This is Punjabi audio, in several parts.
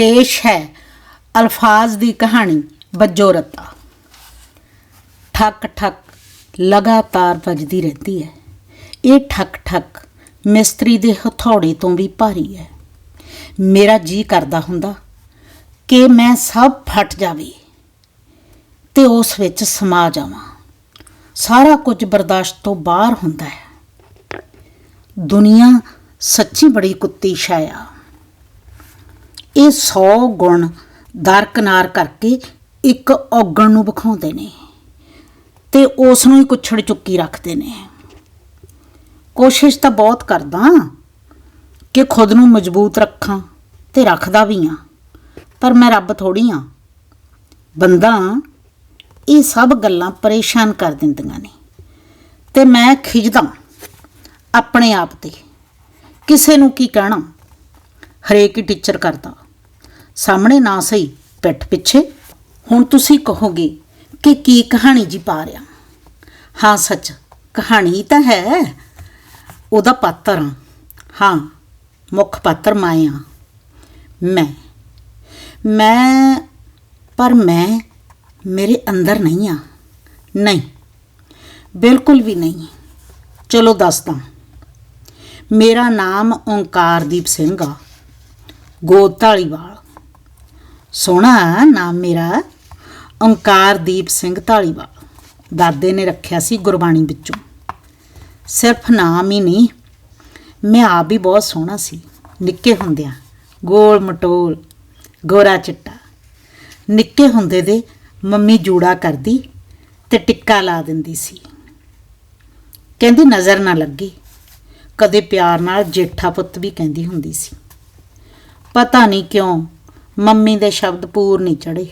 ਪੇਸ਼ ਹੈ। ਅਲਫਾਜ਼ ਦੀ ਕਹਾਣੀ, ਬੱਜੋ ਰੱਤਾ। ਠੱਕ ਠੱਕ ਲਗਾਤਾਰ ਵੱਜਦੀ ਰਹਿੰਦੀ ਹੈ। ਇਹ ਠੱਕ ਠੱਕ ਮਿਸਤਰੀ ਦੇ ਹਥੌੜੇ ਤੋਂ ਵੀ ਭਾਰੀ ਹੈ। ਮੇਰਾ ਜੀ ਕਰਦਾ ਹੁੰਦਾ ਕਿ ਮੈਂ ਸਭ ਫਟ ਜਾਵੇ ਤੇ ਉਸ ਵਿੱਚ ਸਮਾ ਜਾਵਾਂ। ਸਾਰਾ ਕੁਝ ਬਰਦਾਸ਼ਤ ਤੋਂ ਬਾਹਰ ਹੁੰਦਾ ਹੈ। ਦੁਨੀਆ ਸੱਚੀ ਬੜੀ ਕੁੱਤੀ ਛਾਇਆ। ਇਹ 100 ਗੁਣ ਦਰਕਨਾਰ ਕਰਕੇ ਇੱਕ ਔਗਣ ਨੂੰ ਵਿਖਾਉਂਦੇ ਨੇ ਤੇ ਉਸ ਨੂੰ ਹੀ ਕੁਛੜ ਚੁੱਕੀ ਰੱਖਦੇ ਨੇ। ਕੋਸ਼ਿਸ਼ ਤਾਂ ਬਹੁਤ ਕਰਦਾ ਕਿ ਖੁਦ ਨੂੰ ਮਜ਼ਬੂਤ ਰੱਖਾਂ ਤੇ ਰੱਖਦਾ ਵੀ ਆ, ਪਰ ਮੈਂ ਰੱਬ ਥੋੜੀ ਆ। ਬੰਦਾ ਇਹ ਸਭ ਗੱਲਾਂ ਪਰੇਸ਼ਾਨ ਕਰ ਦਿੰਦੀਆਂ ਨੇ ਤੇ ਮੈਂ ਖਿਜਦਾ ਆਪਣੇ ਆਪ ਤੇ। ਕਿਸੇ ਨੂੰ ਕੀ ਕਹਿਣਾ? ਹਰੇਕ ਹੀ ਟੀਚਰ ਕਰਦਾ। ਸਾਹਮਣੇ ਨਾ ਸਹੀ, ਪਿੱਠ ਪਿੱਛੇ। ਹੁਣ ਤੁਸੀਂ ਕਹੋਗੇ ਕਿ ਕੀ ਕਹਾਣੀ ਜੀ ਪਾ ਰਿਆ? ਹਾਂ, ਸੱਚ। ਕਹਾਣੀ ਤਾਂ ਹੈ। ਉਹਦਾ ਪਾਤਰ ਹਾਂ। ਹਾਂ, ਮੁੱਖ ਪਾਤਰ ਮੈਂ ਹਾਂ। ਮੈਂ। ਮੈਂ, ਪਰ ਮੈਂ ਮੇਰੇ ਅੰਦਰ ਨਹੀਂ ਆ ਨਹੀਂ, ਬਿਲਕੁਲ ਵੀ ਨਹੀਂ। ਚਲੋ ਦੱਸਦਾ। ਮੇਰਾ ਨਾਮ ਓੰਕਾਰਦੀਪ ਸਿੰਘ ਆ। ਗੋਦ ਢਾਲੀਵਾਲ ਸੋਹਣਾ ਨਾਮ ਮੇਰਾ। ਓੰਕਾਰਦੀਪ ਸਿੰਘ ਢਾਲੀਵਾਲ ਦਾਦੇ ਨੇ ਰੱਖਿਆ ਸੀ ਗੁਰਬਾਣੀ ਵਿੱਚੋਂ। ਸਿਰਫ ਨਾਮ ਹੀ ਨਹੀਂ, ਮੈਂ ਆਪ ਵੀ ਬਹੁਤ ਸੋਹਣਾ ਸੀ। ਨਿੱਕੇ ਹੁੰਦਿਆਂ ਗੋਲ ਮਟੋਲ, ਗੋਰਾ ਚਿੱਟਾ। ਨਿੱਕੇ ਹੁੰਦੇ ਦੇ ਮੰਮੀ ਜੂੜਾ ਕਰਦੀ ਤੇ ਟਿੱਕਾ ਲਾ ਦਿੰਦੀ ਸੀ। ਕਹਿੰਦੀ ਨਜ਼ਰ ਨਾ ਲੱਗੀ। ਕਦੇ ਪਿਆਰ ਨਾਲ ਜੇਠਾ ਪੁੱਤ ਵੀ ਕਹਿੰਦੀ ਹੁੰਦੀ ਸੀ। ਪਤਾ ਨਹੀਂ ਕਿਉਂ ਮੰਮੀ ਦੇ ਸ਼ਬਦ ਪੂਰ ਨਹੀਂ ਚੜੇ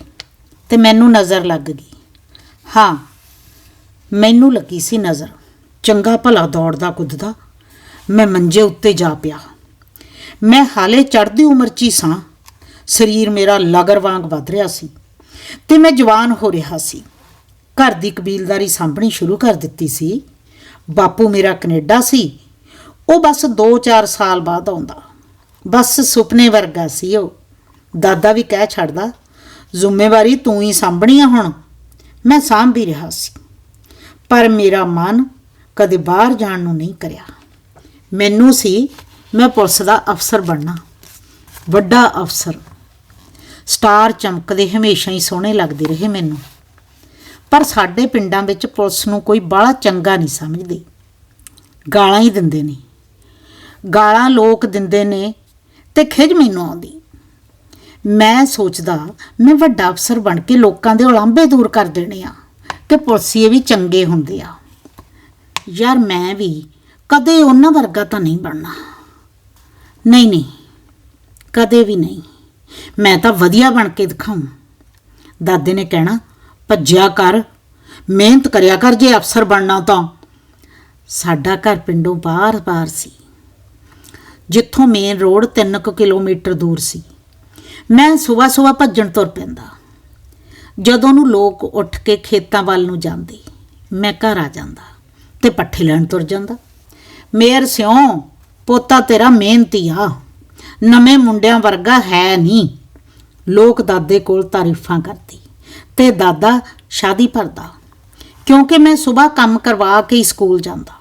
ਤੇ ਮੈਨੂੰ ਨਜ਼ਰ ਲੱਗ ਗਈ। ਹਾਂ, ਮੈਨੂੰ ਲੱਗੀ ਸੀ ਨਜ਼ਰ। ਚੰਗਾ ਭਲਾ ਦੌੜਦਾ ਕੁੱਦਦਾ, ਮੈਂ ਮੰਜੇ ਉੱਤੇ ਜਾ ਪਿਆ। ਮੈਂ ਹਾਲੇ ਚੜ੍ਹਦੀ ਉਮਰ 'ਚ ਹੀ ਸਾਂ। ਸਰੀਰ ਮੇਰਾ ਲਗਰ ਵਾਂਗ ਵੱਧ ਰਿਹਾ ਸੀ ਤੇ ਮੈਂ ਜਵਾਨ ਹੋ ਰਿਹਾ ਸੀ। ਘਰ ਦੀ ਕਬੀਲਦਾਰੀ ਸਾਂਭਣੀ ਸ਼ੁਰੂ ਕਰ ਦਿੱਤੀ ਸੀ। ਬਾਪੂ ਮੇਰਾ ਕੈਨੇਡਾ ਸੀ। ਉਹ ਬਸ 2-4 ਸਾਲ ਬਾਅਦ ਆਉਂਦਾ। ਬਸ ਸੁਪਨੇ ਵਰਗਾ ਸੀ ਉਹ। ਦਾਦਾ ਵੀ ਕਹਿ ਛੱਡਦਾ, ਜ਼ਿੰਮੇਵਾਰੀ ਤੂੰ ਹੀ ਸਾਂਭਣੀ ਆ ਹੁਣ। ਮੈਂ ਸਾਂਭ ਵੀ ਰਿਹਾ ਸੀ। ਪਰ ਮੇਰਾ ਮਨ ਕਦੇ ਬਾਹਰ ਜਾਣ ਨੂੰ ਨਹੀਂ ਕਰਿਆ। ਮੈਨੂੰ ਸੀ, ਮੈਂ ਪੁਲਿਸ ਦਾ ਅਫਸਰ ਬਣਨਾ। ਵੱਡਾ ਅਫਸਰ। ਸਟਾਰ ਚਮਕਦੇ ਹਮੇਸ਼ਾ ਹੀ ਸੋਹਣੇ ਲੱਗਦੇ ਰਹੇ ਮੈਨੂੰ। ਪਰ ਸਾਡੇ ਪਿੰਡਾਂ ਵਿੱਚ ਪੁਲਿਸ ਨੂੰ ਕੋਈ ਬਾਹਲਾ ਚੰਗਾ ਨਹੀਂ ਸਮਝਦੇ। ਗਾਲਾਂ ਹੀ ਦਿੰਦੇ ਨੇ। ਗਾਲਾਂ ਲੋਕ ਦਿੰਦੇ ਨੇ ਤੇ ਖਿਜ ਮੈਨੂੰ ਆਉਂਦੀ। ਮੈਂ ਸੋਚਦਾ, ਮੈਂ ਵੱਡਾ ਅਫਸਰ ਬਣ ਕੇ ਲੋਕਾਂ ਦੇ ਉਲਾਂਭੇ ਦੂਰ ਕਰ ਦੇਣੇ ਆ, ਕਿ ਪੁਲਸੀਏ ਵੀ ਚੰਗੇ ਹੁੰਦੇ ਆ। ਯਾਰ ਮੈਂ ਵੀ ਕਦੇ ਉਹਨਾਂ ਵਰਗਾ ਤਾਂ ਨਹੀਂ ਬਣਨਾ। ਨਹੀਂ ਨਹੀਂ, ਕਦੇ ਵੀ ਨਹੀਂ। ਮੈਂ ਤਾਂ ਵਧੀਆ ਬਣ ਕੇ ਦਿਖਾਉਂ। ਦਾਦੇ ਨੇ ਕਹਿਣਾ, ਭੱਜਿਆ ਕਰ, ਮਿਹਨਤ ਕਰਿਆ ਕਰ ਜੇ ਅਫਸਰ ਬਣਨਾ ਤਾਂ। ਸਾਡਾ ਘਰ ਪਿੰਡੋਂ ਬਾਹਰ-ਬਾਹਰ ਸੀ। ਜਿੱਥੋਂ ਮੇਨ ਰੋਡ 3 ਕਿਲੋਮੀਟਰ ਦੂਰ ਸੀ। ਮੈਂ ਸਵੇਰ ਸਵੇਰ ਭੱਜਣ ਤੁਰ ਪੈਂਦਾ। ਜਦੋਂ ਨੂੰ ਲੋਕ ਉੱਠ ਕੇ ਖੇਤਾਂ ਵੱਲ ਨੂੰ ਜਾਂਦੇ, ਮੈਂ ਘਰ ਆ ਜਾਂਦਾ ਤੇ ਪੱਠੇ ਲੈਣ ਤੁਰ ਜਾਂਦਾ। ਮੇਰ ਸਿਉ, ਪੋਤਾ ਤੇਰਾ ਮਿਹਨਤੀ ਆ, ਨਵੇਂ ਮੁੰਡਿਆਂ ਵਰਗਾ ਹੈ ਨਹੀਂ। ਲੋਕ ਦਾਦੇ ਕੋਲ ਤਾਰੀਫਾਂ ਕਰਦੀ ਤੇ ਦਾਦਾ ਸ਼ਾਦੀ ਭਰਦਾ, ਕਿਉਂਕਿ ਮੈਂ ਸਵੇਰ ਕੰਮ ਕਰਵਾ ਕੇ ਹੀ ਸਕੂਲ ਜਾਂਦਾ।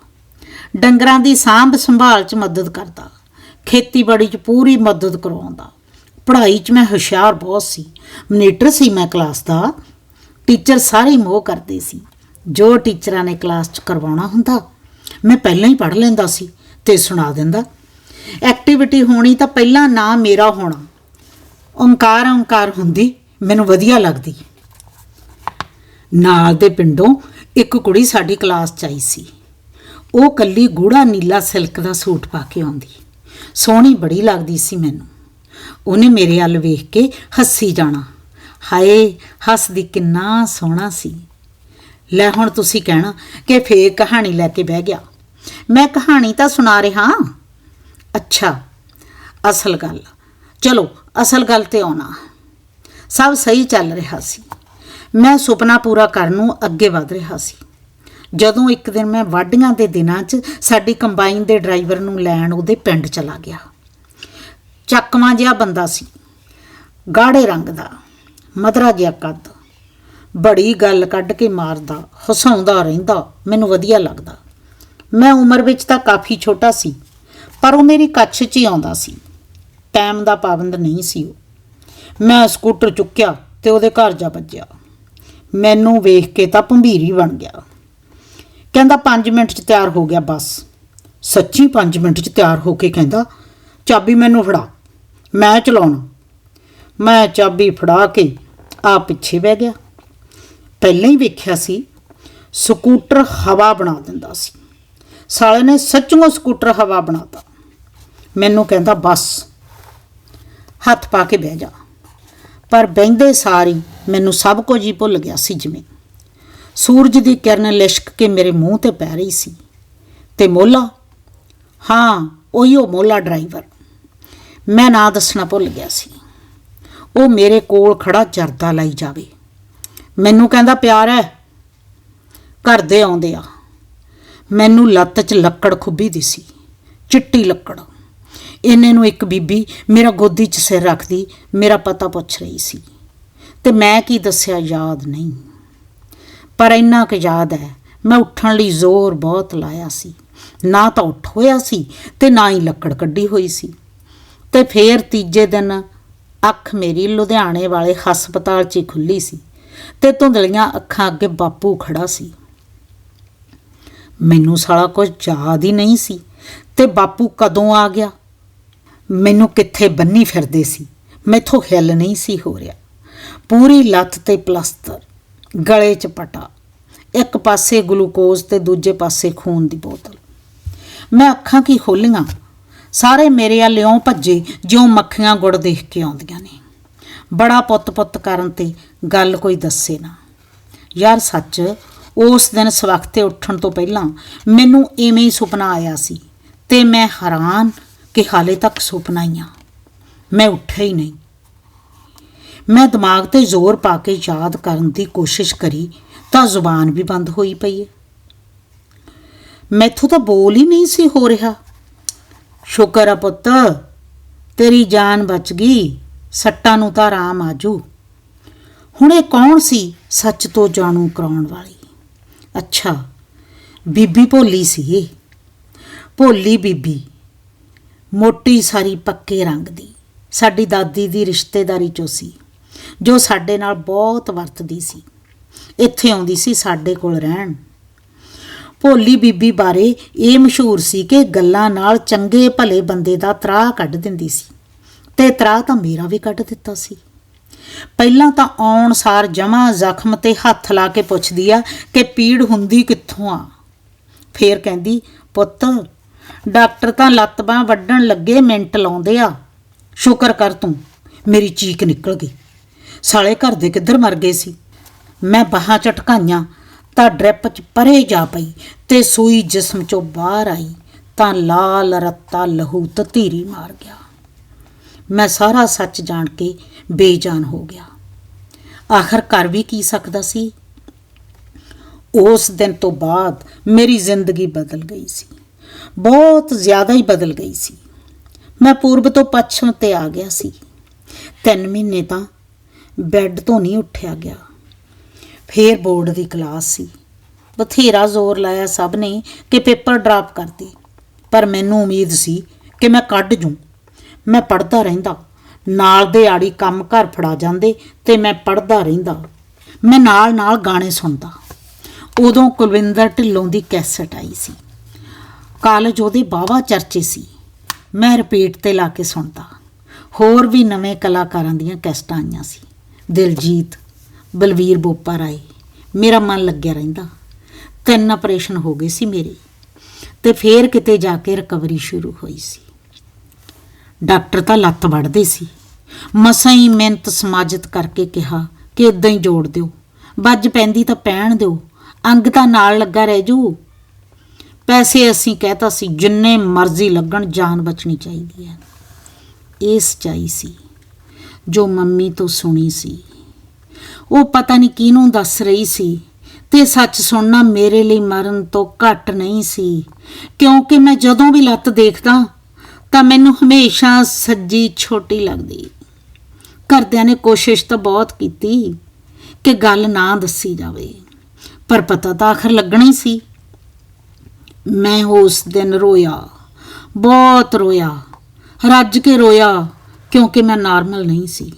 ਡੰਗਰਾਂ ਦੀ ਸਾਂਭ ਸੰਭਾਲ 'ਚ ਮਦਦ ਕਰਦਾ, ਖੇਤੀਬਾੜੀ 'ਚ ਪੂਰੀ ਮਦਦ ਕਰਵਾਉਂਦਾ। ਪੜ੍ਹਾਈ 'ਚ ਮੈਂ ਹੁਸ਼ਿਆਰ ਬਹੁਤ ਸੀ। ਮਨੀਟਰ ਸੀ ਮੈਂ ਕਲਾਸ ਦਾ। ਟੀਚਰ ਸਾਰੇ ਮੋਹ ਕਰਦੇ ਸੀ। ਜੋ ਟੀਚਰਾਂ ਨੇ ਕਲਾਸ 'ਚ ਕਰਵਾਉਣਾ ਹੁੰਦਾ, ਮੈਂ ਪਹਿਲਾਂ ਹੀ ਪੜ੍ਹ ਲੈਂਦਾ ਸੀ ਤੇ ਸੁਣਾ ਦਿੰਦਾ। ਐਕਟੀਵਿਟੀ ਹੋਣੀ ਤਾਂ ਪਹਿਲਾਂ ਨਾ ਮੇਰਾ ਹੋਣਾ। ਓੰਕਾਰ ਓੰਕਾਰ ਹੁੰਦੀ, ਮੈਨੂੰ ਵਧੀਆ ਲੱਗਦੀ। ਨਾਲ ਦੇ ਪਿੰਡੋਂ ਇੱਕ ਕੁੜੀ ਸਾਡੀ ਕਲਾਸ 'ਚ ਆਈ ਸੀ। ਉਹ ਕੱਲੀ ਗੂੜਾ ਨੀਲਾ ਸਿਲਕ ਦਾ ਸੂਟ ਪਾ ਕੇ ਆਉਂਦੀ। ਸੋਹਣੀ ਬੜੀ ਲੱਗਦੀ ਸੀ ਮੈਨੂੰ। ਉਹਨੇ ਮੇਰੇ ਵੱਲ ਵੇਖ ਕੇ ਹੱਸੀ ਜਾਣਾ। ਹਾਏ, ਹੱਸਦੀ ਕਿੰਨਾ ਸੋਹਣਾ ਸੀ। ਲੈ ਹੁਣ ਤੁਸੀਂ ਕਹਿਣਾ ਕਿ ਫੇਰ ਕਹਾਣੀ ਲੈ ਕੇ ਬਹਿ ਗਿਆ। ਮੈਂ ਕਹਾਣੀ ਤਾਂ ਸੁਣਾ ਰਿਹਾ ਅੱਛਾ, ਅਸਲ ਗੱਲ। ਚਲੋ, ਅਸਲ ਗੱਲ ਤੇ ਆਉਣਾ। ਸਭ ਸਹੀ ਚੱਲ ਰਿਹਾ ਸੀ। ਮੈਂ ਸੁਪਨਾ ਪੂਰਾ ਕਰਨ ਨੂੰ ਅੱਗੇ ਵਧ ਰਿਹਾ ਸੀ। ਜਦੋਂ ਇੱਕ ਦਿਨ ਮੈਂ ਵਾਢੀਆਂ ਦੇ ਦਿਨਾਂ 'ਚ ਸਾਡੀ ਕੰਬਾਈਨ ਦੇ ਡਰਾਈਵਰ ਨੂੰ ਲੈਣ ਉਹਦੇ ਪਿੰਡ ਚਲਾ ਗਿਆ। ਚੱਕਵਾਂ ਜਿਹਾ ਬੰਦਾ ਸੀ। ਗਾੜੇ ਰੰਗ ਦਾ, ਮਧਰਾ ਜਿਹਾ ਕੱਦ। ਬੜੀ ਗੱਲ ਕੱਢ ਕੇ ਮਾਰਦਾ, ਹਸਾਉਂਦਾ ਰਹਿੰਦਾ, ਮੈਨੂੰ ਵਧੀਆ ਲੱਗਦਾ। ਮੈਂ ਉਮਰ ਵਿੱਚ ਤਾਂ ਕਾਫੀ ਛੋਟਾ ਸੀ, ਪਰ ਉਹ ਮੇਰੀ ਕੱਛ 'ਚ ਹੀ ਆਉਂਦਾ ਸੀ। ਟਾਈਮ ਦਾ ਪਾਬੰਦ ਨਹੀਂ ਸੀ ਉਹ। ਮੈਂ ਸਕੂਟਰ ਚੁੱਕਿਆ ਤੇ ਉਹਦੇ ਘਰ ਜਾ ਵੱਜਿਆ। ਮੈਨੂੰ ਵੇਖ ਕੇ ਤਾਂ ਭੰਬੀਰੀ ਬਣ ਗਿਆ। ਕਹਿੰਦਾ 5 ਮਿੰਟ 'ਚ ਤਿਆਰ ਹੋ ਗਿਆ ਬਸ। ਸੱਚੀ 5 ਮਿੰਟ 'ਚ ਤਿਆਰ ਹੋ ਕੇ ਕਹਿੰਦਾ, ਚਾਬੀ ਮੈਨੂੰ ਫੜਾ। ਮੈਂ ਚਲਾਉਣਾ। ਮੈਂ ਚਾਬੀ ਫੜਾ ਕੇ ਆ ਪਿੱਛੇ ਬਹਿ ਗਿਆ। ਪਹਿਲਾਂ ਹੀ ਵੇਖਿਆ ਸੀ, ਸਕੂਟਰ ਹਵਾ ਬਣਾ ਦਿੰਦਾ ਸੀ। ਸਾਲੇ ਨੇ ਸੱਚੋਂ ਸਕੂਟਰ ਹਵਾ ਬਣਾਤਾ। ਮੈਨੂੰ ਕਹਿੰਦਾ, ਬਸ, ਹੱਥ ਪਾ ਕੇ ਬਹਿ ਜਾ। ਪਰ ਬਹਿੰਦੇ ਸਾਰੀ ਮੈਨੂੰ ਸਭ ਕੁਝ ਹੀ ਭੁੱਲ ਗਿਆ ਸੀ ਜਿਵੇਂ। ਸੂਰਜ ਦੀ ਕਿਰਨ ਲਿਸ਼ਕ ਕੇ ਮੇਰੇ ਮੂੰਹ ਤੇ ਪੈ ਰਹੀ ਸੀ। ਤੇ ਮੋਲਾ, ਹਾਂ ਉਹੀਓ ਮੋਲਾ ਡਰਾਈਵਰ। ਮੈਂ ਨਾ ਦੱਸਣਾ ਭੁੱਲ ਗਿਆ ਸੀ। ਉਹ ਮੇਰੇ ਕੋਲ ਖੜਾ ਜਰਦਾ ਲਾਈ ਜਾਵੇ। ਮੈਨੂੰ ਕਹਿੰਦਾ, ਪਿਆਰ ਹੈ। ਘਰ ਦੇ ਆਉਂਦੇ ਆ। ਮੈਨੂੰ ਲੱਤ 'ਚ ਲੱਕੜ ਖੁੱਬੀ ਦੀ ਸੀ, ਚਿੱਟੀ ਲੱਕੜ। ਇਹਨੇ ਨੂੰ ਇੱਕ ਬੀਬੀ ਮੇਰਾ ਗੋਦੀ 'ਚ ਸਿਰ ਰੱਖਦੀ, ਮੇਰਾ ਪਤਾ ਪੁੱਛ ਰਹੀ ਸੀ। ਤੇ ਮੈਂ ਕੀ ਦੱਸਿਆ, ਯਾਦ ਨਹੀਂ। ਪਰ ਇੰਨਾ ਕੁ ਯਾਦ ਹੈ, ਮੈਂ ਉੱਠਣ ਲਈ ਜ਼ੋਰ ਬਹੁਤ ਲਾਇਆ ਸੀ। ਨਾ ਤਾਂ ਉੱਠ ਹੋਇਆ ਸੀ ਤੇ ਨਾ ਹੀ ਲੱਕੜ ਕੱਢੀ ਹੋਈ ਸੀ। ਤੇ ਫੇਰ ਤੀਜੇ ਦਿਨ ਅੱਖ ਮੇਰੀ ਲੁਧਿਆਣੇ ਵਾਲੇ ਹਸਪਤਾਲ 'ਚ ਹੀ ਖੁੱਲੀ ਸੀ ਤੇ ਧੁੰਦਲੀਆਂ ਅੱਖਾਂ ਅੱਗੇ ਬਾਪੂ ਖੜਾ ਸੀ। ਮੈਨੂੰ ਸਾਲਾ ਕੁਝ ਯਾਦ ਹੀ ਨਹੀਂ ਸੀ ਤੇ ਬਾਪੂ ਕਦੋਂ ਆ ਗਿਆ? ਮੈਨੂੰ ਕਿੱਥੇ ਬੰਨੀ ਫਿਰਦੇ ਸੀ? ਮੈਥੋਂ ਹਿੱਲ ਨਹੀਂ ਸੀ ਹੋ ਰਿਹਾ। ਪੂਰੀ ਲੱਤ ਤੇ ਪਲਸਤਰ, ਗਲੇ 'ਚ ਪਟਾ, ਇੱਕ ਪਾਸੇ ਗਲੂਕੋਜ਼ ਤੇ ਦੂਜੇ ਪਾਸੇ ਖੂਨ ਦੀ ਬੋਤਲ। ਮੈਂ ਅੱਖਾਂ ਕੀ ਖੋਲੀਆਂ ਸਾਰੇ ਮੇਰੇ ਆ ਲਿਉਂ ਭੱਜੇ, ਜਿਉਂ ਮੱਖੀਆਂ ਗੁੜ ਦੇਖ ਕੇ ਆਉਂਦੀਆਂ ਨੇ। ਬੜਾ ਪੁੱਤ-ਪੁੱਤ ਕਰਨ ਤੇ ਗੱਲ ਕੋਈ ਦੱਸੇ ਨਾ। ਯਾਰ ਸੱਚ, ਉਸ ਦਿਨ ਸਵਖਤੇ ਉੱਠਣ ਤੋਂ ਪਹਿਲਾਂ ਮੈਨੂੰ ਐਵੇਂ ਹੀ ਸੁਪਨਾ ਆਇਆ ਸੀ ਤੇ ਮੈਂ ਹੈਰਾਨ ਕਿ ਹਾਲੇ ਤੱਕ ਸੁਪਨਾ ਹੀ ਆ। ਮੈਂ ਉੱਠਿਆ ਹੀ ਨਹੀਂ। ਮੈਂ ਦਿਮਾਗ ਤੇ ਜ਼ੋਰ ਪਾ ਕੇ ਯਾਦ ਕਰਨ ਦੀ ਕੋਸ਼ਿਸ਼ ਕਰੀ ਤਾਂ ਜ਼ੁਬਾਨ ਵੀ ਬੰਦ ਹੋਈ ਪਈ ਹੈ। ਮੈਥੋਂ ਤਾਂ ਬੋਲ ਹੀ ਨਹੀਂ ਸੀ ਹੋ ਰਿਹਾ। ਸ਼ੁਕਰ ਆ ਪੁੱਤ, ਤੇਰੀ ਜਾਨ ਬਚ ਗਈ, ਸੱਟਾਂ ਨੂੰ ਤਾਂ ਆਰਾਮ ਆਜੂ ਹੁਣ ਇਹ ਕੌਣ ਸੀ? ਸੱਚ ਤੋਂ ਜਾਣੂ ਕਰਾਉਣ ਵਾਲੀ। ਅੱਛਾ, ਬੀਬੀ ਭੋਲੀ ਸੀ ਇਹ। ਭੋਲੀ ਬੀਬੀ, ਮੋਟੀ ਸਾਰੀ ਪੱਕੇ ਰੰਗ ਦੀ, ਸਾਡੀ ਦਾਦੀ ਦੀ ਰਿਸ਼ਤੇਦਾਰੀ ਚੋਂ ਸੀ, ਜੋ ਸਾਡੇ ਨਾਲ ਬਹੁਤ ਵਰਤਦੀ ਸੀ। ਇੱਥੇ ਆਉਂਦੀ ਸੀ ਸਾਡੇ ਕੋਲ ਰਹਿਣ। ਭੋਲੀ ਬੀਬੀ ਬਾਰੇ ਇਹ ਮਸ਼ਹੂਰ ਸੀ ਕਿ ਗੱਲਾਂ ਨਾਲ ਚੰਗੇ ਭਲੇ ਬੰਦੇ ਦਾ ਤਰਾਹ ਕੱਢ ਦਿੰਦੀ ਸੀ ਤੇ ਤਰਾਹ ਤਾਂ ਮੇਰਾ ਵੀ ਕੱਢ ਦਿੱਤਾ ਸੀ। ਪਹਿਲਾਂ ਤਾਂ ਆਉਣ ਸਾਰ ਜਮਾ ਜ਼ਖਮ ਤੇ ਹੱਥ ਲਾ ਕੇ ਪੁੱਛਦੀ ਆ ਕਿ ਪੀੜ ਹੁੰਦੀ ਕਿੱਥੋਂ ਆ? ਫੇਰ ਕਹਿੰਦੀ, ਪੁੱਤ, ਡਾਕਟਰ ਤਾਂ ਲੱਤ ਬਾਂਹ ਵੱਢਣ ਲੱਗੇ ਮਿੰਟ ਲਾਉਂਦੇ ਆ। ਸ਼ੁਕਰ ਕਰ ਤੂੰ, ਮੇਰੀ ਚੀਕ ਨਿਕਲ ਗਈ। ਸਾਲੇ ਘਰ ਦੇ ਕਿੱਧਰ ਮਰ ਗਏ ਸੀ? ਮੈਂ ਬਾਹਾਂ ਝਟਕਾਈਆਂ ਤਾਂ ਡ੍ਰਿਪ 'ਚ ਪਰੇ ਜਾ ਪਈ ਤੇ ਸੂਈ ਜਿਸਮ 'ਚੋਂ ਬਾਹਰ ਆਈ ਤਾਂ ਲਾਲ ਰੱਤਾ ਲਹੂ ਤਤੀਰੀ ਮਾਰ ਗਿਆ। ਮੈਂ ਸਾਰਾ ਸੱਚ ਜਾਣ ਕੇ ਬੇਜਾਨ ਹੋ ਗਿਆ। ਆਖਰ ਕਰ ਵੀ ਕੀ ਸਕਦਾ ਸੀ? ਉਸ ਦਿਨ ਤੋਂ ਬਾਅਦ ਮੇਰੀ ਜ਼ਿੰਦਗੀ ਬਦਲ ਗਈ ਸੀ। ਬਹੁਤ ਜ਼ਿਆਦਾ ਹੀ ਬਦਲ ਗਈ ਸੀ। ਮੈਂ ਪੂਰਬ ਤੋਂ ਪੱਛਮ ਤੇ ਆ ਗਿਆ ਸੀ। ਤਿੰਨ ਮਹੀਨੇ ਤਾਂ ਬੈੱਡ ਤੋਂ ਨਹੀਂ ਉੱਠਿਆ ਗਿਆ। ਫੇਰ ਬੋਰਡ ਦੀ ਕਲਾਸ ਸੀ। ਬਥੇਰਾ ਜ਼ੋਰ ਲਾਇਆ ਸਭ ਨੇ ਕਿ ਪੇਪਰ ਡਰਾਪ ਕਰ ਪਰ ਮੈਨੂੰ ਉਮੀਦ ਸੀ ਕਿ ਮੈਂ ਕੱਢ ਜੂ। ਮੈਂ ਪੜਦਾ ਰਹਿੰਦਾ। ਨਾਲ ਦੇ ਆੜੀ ਕੰਮ ਘਰ ਫੜਾ ਜਾਂਦੇ ਤੇ ਮੈਂ ਪੜਦਾ ਰਹਿੰਦਾ। ਮੈਂ ਨਾਲ ਨਾਲ ਗਾਣੇ ਸੁਣਦਾ। ਉਦੋਂ ਕੁਲਵਿੰਦਰ ਢਿੱਲੋਂ ਦੀ ਕੈਸਟ ਆਈ ਸੀ। ਕਾਲਜ ਉਹਦੇ ਬਾਵਾ ਚਰਚੇ ਸੀ। ਮੈਂ ਰਿਪੀਟ ਤੇ ਲਾ ਕੇ ਸੁਣਦਾ। ਹੋਰ ਵੀ ਨਵੇਂ ਕਲਾਕਾਰਾਂ ਦੀਆਂ ਕੈਸਟਾਂ ਆਈਆਂ ਸੀ। ਦਿਲਜੀਤ ਬਲਵੀਰ ਬੋਪਾ ਰਾਏ। ਮੇਰਾ ਮਨ ਲੱਗਿਆ ਰਹਿੰਦਾ। ਤਿੰਨ ਆਪਰੇਸ਼ਨ ਹੋ ਗਏ ਸੀ ਮੇਰੇ। ਤੇ ਫੇਰ ਕਿਤੇ ਜਾ ਕੇ ਰਿਕਵਰੀ ਸ਼ੁਰੂ ਹੋਈ ਸੀ। ਡਾਕਟਰ ਤਾਂ ਲੱਤ ਵੜਦੇ ਸੀ। ਮਸਾਂ ਹੀ ਮਿਹਨਤ ਸਮਾਜਿਤ ਕਰਕੇ ਕਿਹਾ ਕਿ ਇਦਾਂ ਹੀ ਜੋੜ ਦਿਓ। ਵੱਜ ਪੈਂਦੀ ਤਾਂ ਪੈਣ ਦਿਓ। ਅੰਗ ਤਾਂ ਨਾਲ ਲੱਗਾ ਰਹਿ ਜੂ। ਪੈਸੇ ਅਸੀਂ ਕਹਤਾ ਸੀ, ਜਿੰਨੇ ਮਰਜ਼ੀ ਲੱਗਣ, ਜਾਨ ਬਚਣੀ ਚਾਹੀਦੀ ਹੈ। ਇਹ ਸੱਚਾਈ ਸੀ, ਜੋ ਮੰਮੀ ਤੋਂ ਸੁਣੀ ਸੀ। ਉਹ ਪਤਾ ਨਹੀਂ ਕਿਹਨੂੰ ਦੱਸ ਰਹੀ ਸੀ ਤੇ ਸੱਚ ਸੁਣਨਾ ਮੇਰੇ ਲਈ ਮਰਨ ਤੋਂ ਘੱਟ ਨਹੀਂ ਸੀ। ਕਿਉਂਕਿ ਮੈਂ ਜਦੋਂ ਵੀ ਲੱਤ ਦੇਖਦਾ ਤਾਂ ਮੈਨੂੰ ਹਮੇਸ਼ਾ ਸੱਜੀ ਛੋਟੀ ਲੱਗਦੀ। ਘਰਦਿਆਂ ਨੇ ਕੋਸ਼ਿਸ਼ ਤਾਂ ਬਹੁਤ ਕੀਤੀ ਕਿ ਗੱਲ ਨਾ ਦੱਸੀ ਜਾਵੇ, ਪਰ ਪਤਾ ਤਾਂ ਆਖਰ ਲੱਗਣਾ ਹੀ ਸੀ। ਮੈਂ ਉਸ ਦਿਨ ਰੋਇਆ, ਬਹੁਤ ਰੋਇਆ, ਰੱਜ ਕੇ ਰੋਇਆ ਕਿਉਂਕਿ ਮੈਂ ਨਾਰਮਲ ਨਹੀਂ ਸੀ।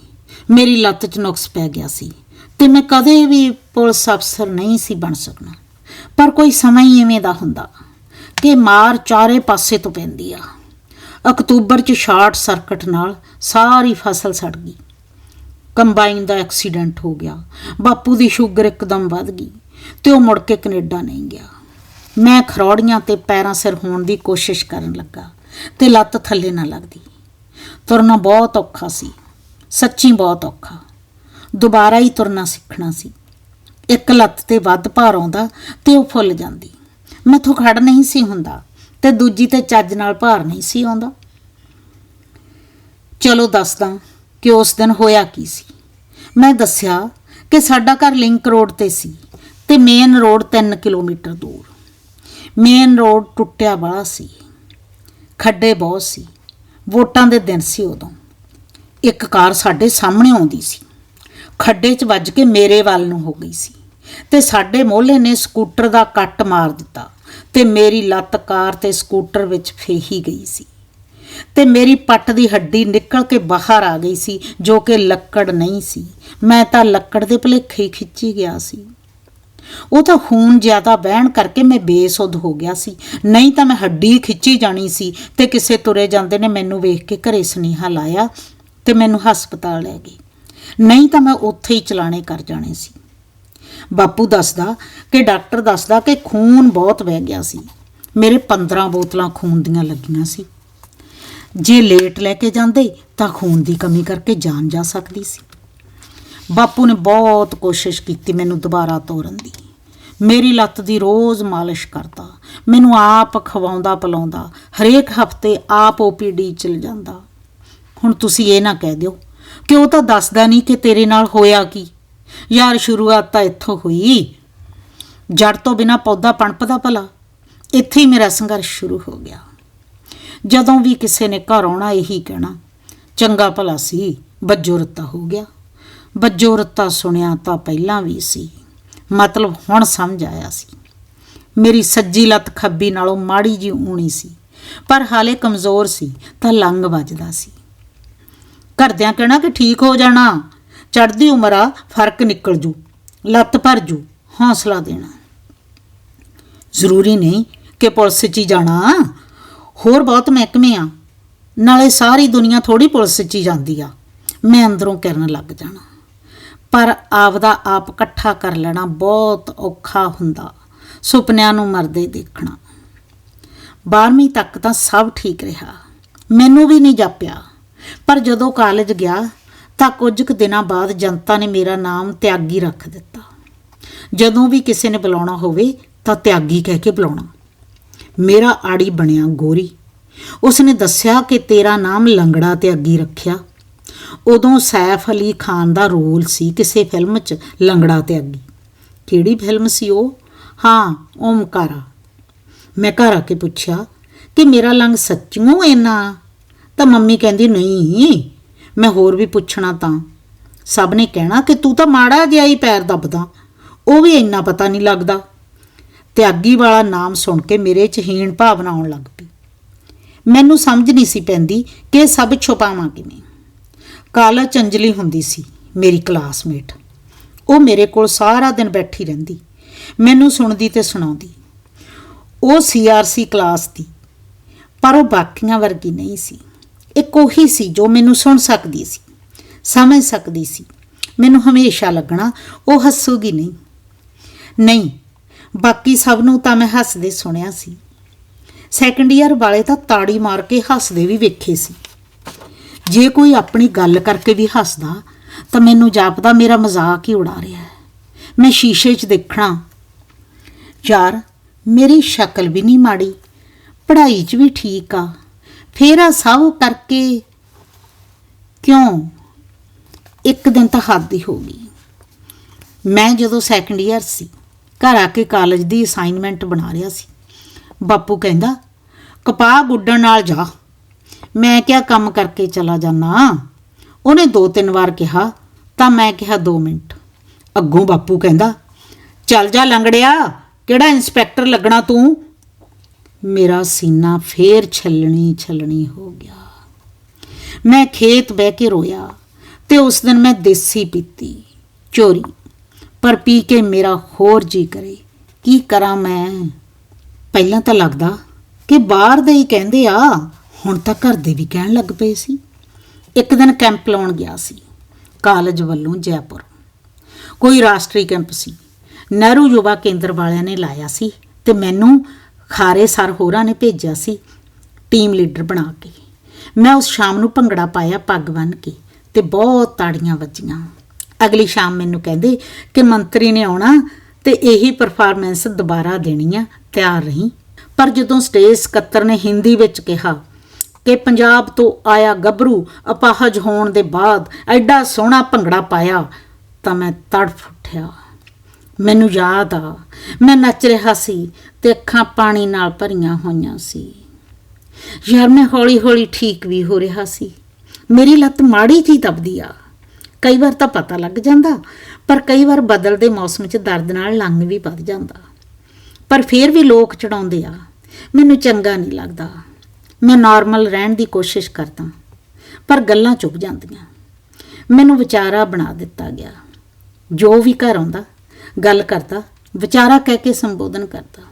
ਮੇਰੀ ਲੱਤ 'ਚ ਨੁਕਸ ਪੈ ਗਿਆ ਸੀ ਤੇ ਮੈਂ ਕਦੇ ਵੀ ਪੁਲਿਸ ਅਫਸਰ ਨਹੀਂ ਸੀ ਬਣ ਸਕਣਾ। ਪਰ ਕੋਈ ਸਮਾਂ ਹੀ ਐਵੇਂ ਦਾ ਹੁੰਦਾ ਕਿ ਮਾਰ ਚਾਰੇ ਪਾਸੇ ਤੋਂ ਪੈਂਦੀ ਆ। ਅਕਤੂਬਰ 'ਚ ਸ਼ਾਰਟ ਸਰਕਟ ਨਾਲ ਸਾਰੀ ਫਸਲ ਸੜ ਗਈ। ਕੰਬਾਈਨ ਦਾ ਐਕਸੀਡੈਂਟ ਹੋ ਗਿਆ। ਬਾਪੂ ਦੀ ਸ਼ੂਗਰ ਇੱਕਦਮ ਵੱਧ ਗਈ ਤੇ ਉਹ ਮੁੜ ਕੇ ਕੈਨੇਡਾ ਨਹੀਂ ਗਿਆ। ਮੈਂ ਖਰੋੜੀਆਂ ਤੇ ਪੈਰਾਂ ਸਿਰ ਹੋਣ ਦੀ ਕੋਸ਼ਿਸ਼ ਕਰਨ ਲੱਗਾ ਤੇ ਲੱਤ ਥੱਲੇ ਨਾ ਲੱਗਦੀ। ਤੁਰਨਾ ਬਹੁਤ ਔਖਾ ਸੀ। ਸੱਚੀ ਬਹੁਤ ਔਖਾ। ਦੁਬਾਰਾ ਹੀ ਤੁਰਨਾ ਸਿੱਖਣਾ ਸੀ। ਇੱਕ ਲੱਤ ਤੇ ਵੱਧ ਭਾਰ ਆਉਂਦਾ ਤੇ ਉਹ ਫੁੱਲ ਜਾਂਦੀ। ਮੈਥੋਂ ਖੜ ਨਹੀਂ ਸੀ ਹੁੰਦਾ ਤੇ ਦੂਜੀ ਤੇ ਚੱਜ ਨਾਲ ਭਾਰ ਨਹੀਂ ਸੀ ਆਉਂਦਾ। ਚਲੋ ਦੱਸਦਾ ਕਿ ਉਸ ਦਿਨ ਹੋਇਆ ਕੀ ਸੀ। ਮੈਂ ਦੱਸਿਆ ਕਿ ਸਾਡਾ ਘਰ ਲਿੰਕ ਰੋਡ ਤੇ ਸੀ ਤੇ ਮੇਨ ਰੋਡ 3 ਕਿਲੋਮੀਟਰ ਦੂਰ। ਮੇਨ ਰੋਡ ਟੁੱਟਿਆ ਵਾਲਾ ਸੀ। ਖੱਡੇ ਬਹੁਤ ਸੀ। ਵੋਟਾਂ ਦੇ ਦਿਨ ਸੀ ਉਦੋਂ। ਇੱਕ ਕਾਰ ਸਾਡੇ ਸਾਹਮਣੇ ਆਉਂਦੀ ਸੀ। ਖੱਡੇ 'ਚ ਵੱਜ ਕੇ ਮੇਰੇ ਵੱਲ ਨੂੰ ਹੋ ਗਈ ਸੀ ਤੇ ਸਾਡੇ ਮੋਹਲੇ ਨੇ ਸਕੂਟਰ ਦਾ ਕੱਟ ਮਾਰ ਦਿੱਤਾ ਤੇ ਮੇਰੀ ਲੱਤ ਕਾਰ ਤੇ ਸਕੂਟਰ ਵਿੱਚ ਫੇਹੀ ਗਈ ਸੀ। ਤੇ ਮੇਰੀ ਪੱਟ ਦੀ ਹੱਡੀ ਨਿਕਲ ਕੇ ਬਾਹਰ ਆ ਗਈ ਸੀ, ਜੋ ਕਿ ਲੱਕੜ ਨਹੀਂ ਸੀ। ਮੈਂ ਤਾਂ ਲੱਕੜ ਦੇ ਭਲੇਖੇ ਹੀ ਖਿੱਚੀ ਗਿਆ ਸੀ। ਉਹ ਤਾਂ ਖੂਨ ਜ਼ਿਆਦਾ ਵਹਿਣ ਕਰਕੇ ਮੈਂ ਬੇਸੁੱਧ ਹੋ ਗਿਆ ਸੀ। ਨਹੀਂ ਤਾਂ ਮੈਂ ਹੱਡੀ ਖਿੱਚੀ ਜਾਣੀ ਸੀ ਤੇ ਕਿਸੇ ਤੁਰੇ ਜਾਂਦੇ ਨੇ ਮੈਨੂੰ ਵੇਖ ਕੇ ਘਰੇ ਸੁਨੇਹਾ ਲਾਇਆ ਤੇ ਮੈਨੂੰ ਹਸਪਤਾਲ ਲੈ ਗਏ। ਨਹੀਂ ਤਾਂ ਮੈਂ ਉੱਥੇ ਹੀ ਚਲਾਣੇ ਕਰ ਜਾਣੇ ਸੀ। ਬਾਪੂ ਦੱਸਦਾ ਕਿ ਡਾਕਟਰ ਦੱਸਦਾ ਕਿ ਖੂਨ ਬਹੁਤ ਵਹਿ ਗਿਆ ਸੀ। ਮੇਰੇ 15 ਬੋਤਲਾਂ ਖੂਨ ਦੀਆਂ ਲੱਗੀਆਂ ਸੀ। ਜੇ ਲੇਟ ਲੈ ਕੇ ਜਾਂਦੇ ਤਾਂ ਖੂਨ ਦੀ ਕਮੀ ਕਰਕੇ ਜਾਨ ਜਾ ਸਕਦੀ ਸੀ। ਬਾਪੂ ਨੇ ਬਹੁਤ ਕੋਸ਼ਿਸ਼ ਕੀਤੀ ਮੈਨੂੰ ਦੁਬਾਰਾ ਤੋਰਨ ਦੀ। ਮੇਰੀ ਲੱਤ ਦੀ ਰੋਜ਼ ਮਾਲਿਸ਼ ਕਰਦਾ। ਮੈਨੂੰ ਆਪ ਖਵਾਉਂਦਾ ਪਿਲਾਉਂਦਾ ਹਰੇਕ ਹਫ਼ਤੇ ਆਪ ਓਪੀਡੀ ਚਲ ਜਾਂਦਾ। ਹੁਣ ਤੁਸੀਂ ਇਹ ਨਾ ਕਹਿ ਦਿਓ। ਕਿ ਉਹ ਤਾਂ ਦੱਸਦਾ ਨਹੀਂ ਕਿ ਤੇਰੇ ਨਾਲ ਹੋਇਆ ਕੀ? ਯਾਰ ਸ਼ੁਰੂਆਤ ਤਾਂ ਇੱਥੋਂ ਹੋਈ। ਜੜ ਤੋਂ ਬਿਨਾ ਪੌਦਾ ਪਣਪਦਾ ਭਲਾ। ਇੱਥੇ ਹੀ ਮੇਰਾ ਸੰਘਰਸ਼ ਸ਼ੁਰੂ ਹੋ ਗਿਆ। ਜਦੋਂ ਵੀ ਕਿਸੇ ਨੇ ਘਰ ਆਉਣਾ, ਇਹੀ ਕਹਿਣਾ, ਚੰਗਾ ਭਲਾ ਸੀ ਬੱਜੋ ਰੱਤਾ ਹੋ ਗਿਆ। ਬੱਜੋ ਰੱਤਾ ਸੁਣਿਆ ਤਾਂ ਪਹਿਲਾਂ ਵੀ ਸੀ। ਮਤਲਬ ਹੁਣ ਸਮਝ ਆਇਆ ਸੀ। ਮੇਰੀ ਸੱਜੀ ਲੱਤ ਖੱਬੀ ਨਾਲੋਂ ਮਾੜੀ ਜੀ ਊਣੀ ਸੀ। ਪਰ ਹਾਲੇ ਕਮਜ਼ੋਰ ਸੀ, ਤਾਂ ਲੰਗ ਵੱਜਦਾ ਸੀ। ਘਰਦਿਆਂ ਕਹਿਣਾ ਕਿ ਠੀਕ ਹੋ ਜਾਣਾ। ਚੜ੍ਹਦੀ ਉਮਰ ਆ, ਫ਼ਰਕ ਨਿਕਲ ਜੂ, ਲੱਤ ਭਰ ਜੂ, ਹੌਸਲਾ ਦੇਣਾ। ਜ਼ਰੂਰੀ ਨਹੀਂ ਕਿ ਪੁਲਿਸ 'ਚ ਹੀ ਜਾਣਾ। ਹੋਰ ਬਹੁਤ ਮਹਿਕਮੇ ਆ, ਨਾਲੇ ਸਾਰੀ ਦੁਨੀਆ ਥੋੜੀ ਪੁਲਿਸ 'ਚ ਹੀ ਜਾਂਦੀ ਆ। ਮੈਂ ਅੰਦਰੋਂ ਕਰਨ ਲੱਗ ਜਾਣਾ। ਪਰ ਆਪਦਾ ਆਪ ਇਕੱਠਾ ਕਰ ਲੈਣਾ ਬਹੁਤ ਔਖਾ ਹੁੰਦਾ, ਸੁਪਨਿਆਂ ਨੂੰ ਮਰਦੇ ਦੇਖਣਾ। 12ਵੀਂ ਤੱਕ ਤਾਂ ਸਭ ਠੀਕ ਰਿਹਾ। ਮੈਨੂੰ ਵੀ ਨਹੀਂ ਜਾਪਿਆ। ਪਰ ਜਦੋਂ ਕਾਲਜ ਗਿਆ ਤਾਂ ਕੁਝ ਕੁ ਦਿਨਾਂ ਬਾਅਦ ਜਨਤਾ ਨੇ ਮੇਰਾ ਨਾਮ ਤਿਆਗੀ ਰੱਖ ਦਿੱਤਾ। ਜਦੋਂ ਵੀ ਕਿਸੇ ਨੇ ਬੁਲਾਉਣਾ ਹੋਵੇ ਤਾਂ ਤਿਆਗੀ ਕਹਿ ਕੇ ਬੁਲਾਉਣਾ। ਮੇਰਾ ਆੜੀ ਬਣਿਆ ਗੋਰੀ। ਉਸਨੇ ਦੱਸਿਆ ਕਿ ਤੇਰਾ ਨਾਮ ਲੰਗੜਾ ਤਿਆਗੀ ਰੱਖਿਆ। ਉਦੋਂ ਸੈਫ ਅਲੀ ਖਾਨ ਦਾ ਰੋਲ ਸੀ ਕਿਸੇ ਫਿਲਮ 'ਚ ਲੰਗੜਾ ਤਿਆਗੀ। ਕਿਹੜੀ ਫਿਲਮ ਸੀ ਉਹ? ਹਾਂ, ਓਮਕਾਰਾ। ਮੈਂ ਘਰ ਆ ਕੇ ਪੁੱਛਿਆ ਕਿ ਮੇਰਾ ਲੰਗ ਸੱਚੀਓ ਇੰਨਾ? ਤਾਂ ਮੰਮੀ ਕਹਿੰਦੀ, ਨਹੀਂ, ਮੈਂ ਹੋਰ ਵੀ ਪੁੱਛਣਾ ਤਾਂ। ਸਭ ਨੇ ਕਹਿਣਾ ਕਿ ਤੂੰ ਤਾਂ ਮਾੜਾ ਜਿਹਾ ਹੀ ਪੈਰ ਦੱਬਦਾ, ਉਹ ਵੀ ਇੰਨਾ ਪਤਾ ਨਹੀਂ ਲੱਗਦਾ। ਤਿਆਗੀ ਵਾਲਾ ਨਾਮ ਸੁਣ ਕੇ ਮੇਰੇ 'ਚ ਹੀਣ ਭਾਵਨਾ ਆਉਣ ਲੱਗ ਪਈ। ਮੈਨੂੰ ਸਮਝ ਨਹੀਂ ਸੀ ਪੈਂਦੀ ਕਿ ਇਹ ਸਭ ਛੁਪਾਵਾਂ ਕਿਵੇਂ। ਕਾਲਾ ਚੰਜਲੀ ਹੁੰਦੀ ਸੀ ਮੇਰੀ ਕਲਾਸਮੇਟ। ਉਹ ਮੇਰੇ ਕੋਲ ਸਾਰਾ ਦਿਨ ਬੈਠੀ ਰਹਿੰਦੀ, ਮੈਨੂੰ ਸੁਣਦੀ ਤੇ ਸੁਣਾਉਂਦੀ। ਉਹ ਸੀਆਰਸੀ ਕਲਾਸ ਦੀ, ਪਰ ਉਹ ਬਾਕੀਆਂ ਵਰਗੀ ਨਹੀਂ ਸੀ। ਇੱਕ ਉਹੀ ਸੀ ਜੋ ਮੈਨੂੰ ਸੁਣ ਸਕਦੀ ਸੀ, ਸਮਝ ਸਕਦੀ ਸੀ। ਮੈਨੂੰ ਹਮੇਸ਼ਾ ਲੱਗਣਾ ਉਹ ਹੱਸੂਗੀ ਨਹੀਂ। ਨਹੀਂ, ਬਾਕੀ ਸਭ ਨੂੰ ਤਾਂ ਮੈਂ ਹੱਸਦੇ ਸੁਣਿਆ ਸੀ। ਸੈਕੰਡ ਈਅਰ ਵਾਲੇ ਤਾਂ ਤਾੜੀ ਮਾਰ ਕੇ ਹੱਸਦੇ ਵੀ ਵੇਖੇ ਸੀ। ਜੇ ਕੋਈ ਆਪਣੀ ਗੱਲ ਕਰਕੇ ਵੀ ਹੱਸਦਾ, ਤਾਂ ਮੈਨੂੰ ਜਾਪਦਾ ਮੇਰਾ ਮਜ਼ਾਕ ਹੀ ਉਡਾ ਰਿਹਾ ਹੈ। ਮੈਂ ਸ਼ੀਸ਼ੇ 'ਚ ਦੇਖਣਾ। ਯਾਰ, ਮੇਰੀ ਸ਼ਕਲ ਵੀ ਨਹੀਂ ਮਾੜੀ, ਪੜ੍ਹਾਈ 'ਚ ਵੀ ਠੀਕ ਆ। ਫੇਰਾ ਆ ਸਭ ਕਰਕੇ ਕਿਉਂ? ਇੱਕ ਦਿਨ ਤਾਂ ਹੱਦ ਹੀ ਹੋ ਗਈ। ਮੈਂ ਜਦੋਂ ਸੈਕੰਡ ਈਅਰ ਸੀ, ਘਰ ਆ ਕੇ ਕਾਲਜ ਦੀ ਅਸਾਈਨਮੈਂਟ ਬਣਾ ਰਿਹਾ ਸੀ। ਬਾਪੂ ਕਹਿੰਦਾ, ਕਪਾਹ ਗੁੱਡਣ ਨਾਲ ਜਾ। ਮੈਂ ਕਿਹਾ, ਕੰਮ ਕਰਕੇ ਚਲਾ ਜਾਣਾ ਉਹਨੇ ਦੋ ਤਿੰਨ ਵਾਰ ਕਿਹਾ, ਤਾਂ ਮੈਂ ਕਿਹਾ 2 ਮਿੰਟ। ਅੱਗੋਂ ਬਾਪੂ ਕਹਿੰਦਾ, ਚੱਲ ਜਾ ਲੰਗੜਿਆ, ਕਿਹੜਾ ਇੰਸਪੈਕਟਰ ਲੱਗਣਾ ਤੂੰ? ਮੇਰਾ ਸੀਨਾ ਫੇਰ ਛੱਲਣੀ ਛੱਲਣੀ ਹੋ ਗਿਆ। ਮੈਂ ਖੇਤ ਬਹਿ ਕੇ ਰੋਇਆ ਤੇ ਉਸ ਦਿਨ ਮੈਂ ਦੇਸੀ ਪੀਤੀ ਚੋਰੀ। ਪਰ ਪੀ ਕੇ ਮੇਰਾ ਹੋਰ ਜੀ ਕਰੇ, ਕੀ ਕਰਾਂ ਮੈਂ? ਪਹਿਲਾਂ ਤਾਂ ਲੱਗਦਾ ਕਿ ਬਾਹਰ ਦੇ ਹੀ ਕਹਿੰਦੇ ਆ, ਹੁਣ ਤਾਂ ਘਰ ਦੇ ਵੀ ਕਹਿਣ ਲੱਗ ਪਏ ਸੀ। ਇੱਕ ਦਿਨ ਕੈਂਪ ਲਾਉਣ ਗਿਆ ਸੀ, ਕਾਲਜ ਵੱਲੋਂ ਜੈਪੁਰ। ਕੋਈ ਰਾਸ਼ਟਰੀ ਕੈਂਪ ਸੀ। ਨਹਿਰੂ ਯੁਵਾ ਕੇਂਦਰ ਵਾਲਿਆਂ ਨੇ ਲਾਇਆ ਸੀ ਤੇ ਮੈਨੂੰ ਖਾਰੇ ਸਰ ਹੋਰਾਂ ਨੇ ਭੇਜਿਆ ਸੀ ਟੀਮ ਲੀਡਰ ਬਣਾ ਕੇ। ਮੈਂ ਉਸ ਸ਼ਾਮ ਨੂੰ ਭੰਗੜਾ ਪਾਇਆ ਪੱਗ ਬੰਨ੍ਹ ਕੇ ਤੇ ਬਹੁਤ ਤਾੜੀਆਂ ਵੱਜੀਆਂ। ਅਗਲੀ ਸ਼ਾਮ ਮੈਨੂੰ ਕਹਿੰਦੇ ਕਿ ਮੰਤਰੀ ਨੇ ਆਉਣਾ ਤੇ ਇਹੀ ਪਰਫਾਰਮੈਂਸ ਦੁਬਾਰਾ ਦੇਣੀ ਆ ਤਿਆਰ ਰਹੀ। ਪਰ ਜਦੋਂ ਸਟੇਜ ਸਕੱਤਰ ਨੇ ਹਿੰਦੀ ਵਿੱਚ ਕਿਹਾ ਕਿ ਪੰਜਾਬ ਤੋਂ ਆਇਆ ਗੱਭਰੂ ਅਪਾਹਜ ਹੋਣ ਦੇ ਬਾਅਦ ਐਡਾ ਸੋਹਣਾ ਭੰਗੜਾ ਪਾਇਆ ਤਾਂ ਮੈਂ ਤੜਫ ਉੱਠਿਆ। ਮੈਨੂੰ ਯਾਦ ਆ। ਮੈਂ ਨੱਚ ਰਿਹਾ ਸੀ ਤੇ ਅੱਖਾਂ ਪਾਣੀ ਨਾਲ ਭਰੀਆਂ ਹੋਈਆਂ ਸੀ। ਯਾਰ, ਮੈਂ ਹੌਲੀ ਹੌਲੀ ਠੀਕ ਵੀ ਹੋ ਰਿਹਾ ਸੀ। ਮੇਰੀ ਲੱਤ ਮਾੜੀ ਜੀ ਦਬਦੀ ਆ। ਕਈ ਵਾਰ ਤਾਂ ਪਤਾ ਲੱਗ ਜਾਂਦਾ, ਪਰ ਕਈ ਵਾਰ ਬਦਲਦੇ ਮੌਸਮ 'ਚ ਦਰਦ ਨਾਲ ਲੰਘ ਵੀ ਵੱਧ ਜਾਂਦਾ। ਪਰ ਫੇਰ ਵੀ ਲੋਕ ਚੜਾਉਂਦੇ ਆ। ਮੈਨੂੰ ਚੰਗਾ ਨਹੀਂ ਲੱਗਦਾ। ਮੈਂ ਨਾਰਮਲ ਰਹਿਣ ਦੀ ਕੋਸ਼ਿਸ਼ ਕਰਦਾ, ਪਰ ਗੱਲਾਂ ਚੁੱਪ ਜਾਂਦੀਆਂ। ਮੈਨੂੰ ਵਿਚਾਰਾ ਬਣਾ ਦਿੱਤਾ ਗਿਆ। ਜੋ ਵੀ ਘਰ ਆਉਂਦਾ ਗੱਲ ਕਰਦਾ, ਵਿਚਾਰਾ ਕਹਿ ਕੇ ਸੰਬੋਧਨ ਕਰਦਾ।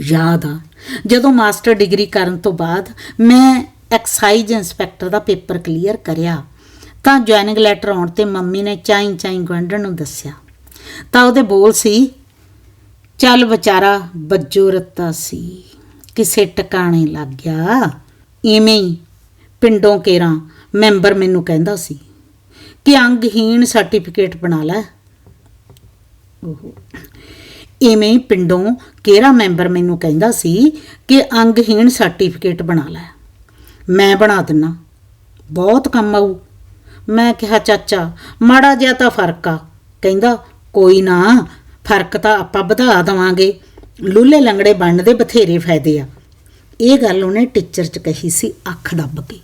ਯਾਦ ਆ, ਜਦੋਂ ਮਾਸਟਰ ਡਿਗਰੀ ਕਰਨ ਤੋਂ ਬਾਅਦ ਮੈਂ ਐਕਸਾਈਜ਼ ਇੰਸਪੈਕਟਰ ਦਾ ਪੇਪਰ ਕਲੀਅਰ ਕਰਿਆ, ਤਾਂ ਜੁਆਇਨਿੰਗ ਲੈਟਰ ਆਉਣ ਤੇ ਮੰਮੀ ਨੇ ਚਾਈ ਚਾਈ ਗਵੰਡਣ ਨੂੰ ਦੱਸਿਆ। ਤਾਂ ਉਹਦੇ ਬੋਲ ਸੀ, ਚੱਲ ਵਿਚਾਰਾ ਬੱਜੋ ਰੱਤਾ ਸੀ, ਕਿਸੇ ਟਿਕਾਣੇ ਲੱਗ ਗਿਆ। ਇਵੇਂ ਹੀ ਪਿੰਡੋਂ ਕੇਰਾਂ ਮੈਂਬਰ ਮੈਨੂੰ ਕਹਿੰਦਾ ਸੀ ਕਿ ਅੰਗਹੀਣ ਸਰਟੀਫਿਕੇਟ ਬਣਾ ਲੈ। ਓਹੋ ਇਵੇਂ ਪਿੰਡੋਂ ਕਿਹੜਾ ਮੈਂਬਰ ਮੈਨੂੰ ਕਹਿੰਦਾ ਸੀ ਕਿ ਅੰਗਹੀਣ ਸਰਟੀਫਿਕੇਟ ਬਣਾ ਲੈ। ਮੈਂ ਬਣਾ ਦਿੰਨਾ। ਬਹੁਤ ਕੰਮ ਆਊ। ਮੈਂ ਕਿਹਾ, ਚਾਚਾ, ਮਾੜਾ ਜਿਹਾ ਤਾਂ ਫ਼ਰਕ ਆ। ਕਹਿੰਦਾ, ਕੋਈ ਨਾ, ਫ਼ਰਕ ਤਾਂ ਆਪਾਂ ਵਧਾ ਦਵਾਂਗੇ। ਲੂਲੇ ਲੰਗੜੇ ਬਣਨ ਦੇ ਬਥੇਰੇ ਫਾਇਦੇ ਆ। ਇਹ ਗੱਲ ਉਹਨੇ ਟੀਚਰ 'ਚ ਕਹੀ ਸੀ, ਅੱਖ ਦੱਬ ਕੇ।